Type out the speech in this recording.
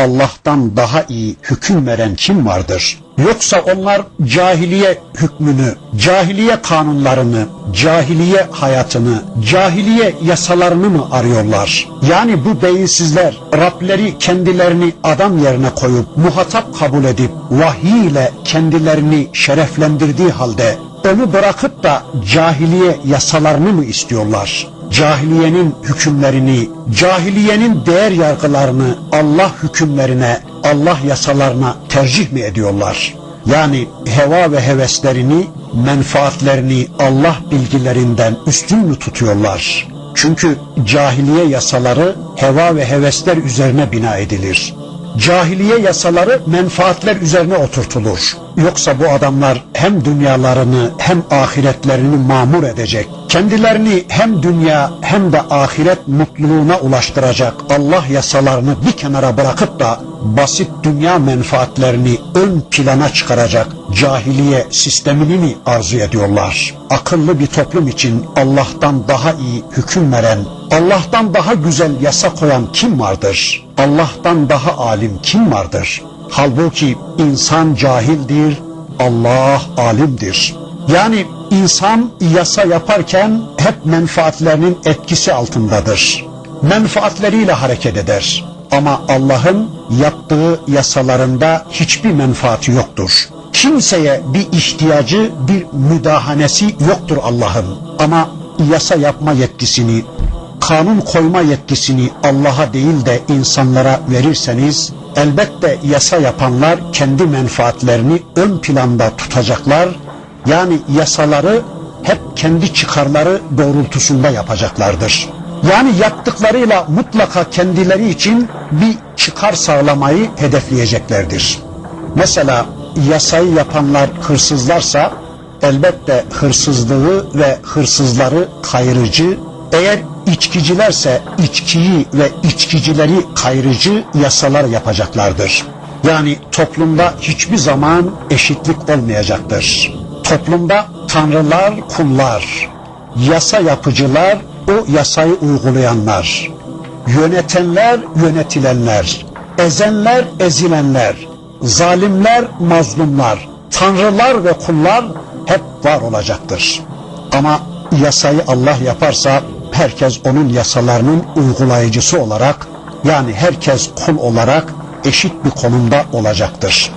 Allah'tan daha iyi hüküm veren kim vardır? Yoksa onlar cahiliye hükmünü, cahiliye kanunlarını, cahiliye hayatını, cahiliye yasalarını mı arıyorlar? Yani bu beyinsizler Rableri kendilerini adam yerine koyup muhatap kabul edip vahiy ile kendilerini şereflendirdiği halde onu bırakıp da cahiliye yasalarını mı istiyorlar? Cahiliyenin hükümlerini, cahiliyenin değer yargılarını Allah hükümlerine, Allah yasalarına tercih mi ediyorlar? Yani heva ve heveslerini, menfaatlerini Allah bilgilerinden üstün mü tutuyorlar? Çünkü cahiliye yasaları heva ve hevesler üzerine bina edilir. Cahiliye yasaları menfaatler üzerine oturtulur. Yoksa bu adamlar hem dünyalarını hem ahiretlerini mamur edecek, kendilerini hem dünya hem de ahiret mutluluğuna ulaştıracak Allah yasalarını bir kenara bırakıp da basit dünya menfaatlerini ön plana çıkaracak cahiliye sistemini mi arzu ediyorlar? Akıllı bir toplum için Allah'tan daha iyi hüküm veren, Allah'tan daha güzel yasa koyan kim vardır? Allah'tan daha alim kim vardır? Halbuki insan cahildir, Allah alimdir. Yani insan yasa yaparken hep menfaatlerinin etkisi altındadır. Menfaatleriyle hareket eder. Ama Allah'ın yaptığı yasalarında hiçbir menfaati yoktur. Kimseye bir ihtiyacı, bir müdahanesi yoktur Allah'ın. Ama yasa yapma yetkisini, kanun koyma yetkisini Allah'a değil de insanlara verirseniz elbette yasa yapanlar kendi menfaatlerini ön planda tutacaklar. Yani yasaları hep kendi çıkarları doğrultusunda yapacaklardır. Yani yaptıklarıyla mutlaka kendileri için bir çıkar sağlamayı hedefleyeceklerdir. Mesela yasayı yapanlar hırsızlarsa elbette hırsızlığı ve hırsızları kayırıcı, eğer içkicilerse içkiyi ve içkicileri kayırıcı yasalar yapacaklardır. Yani toplumda hiçbir zaman eşitlik olmayacaktır. Toplumda tanrılar, kullar, yasa yapıcılar, o yasayı uygulayanlar, yönetenler, yönetilenler, ezenler, ezilenler, zalimler, mazlumlar, tanrılar ve kullar hep var olacaktır. Ama yasayı Allah yaparsa herkes onun yasalarının uygulayıcısı olarak yani herkes kul olarak eşit bir konumda olacaktır.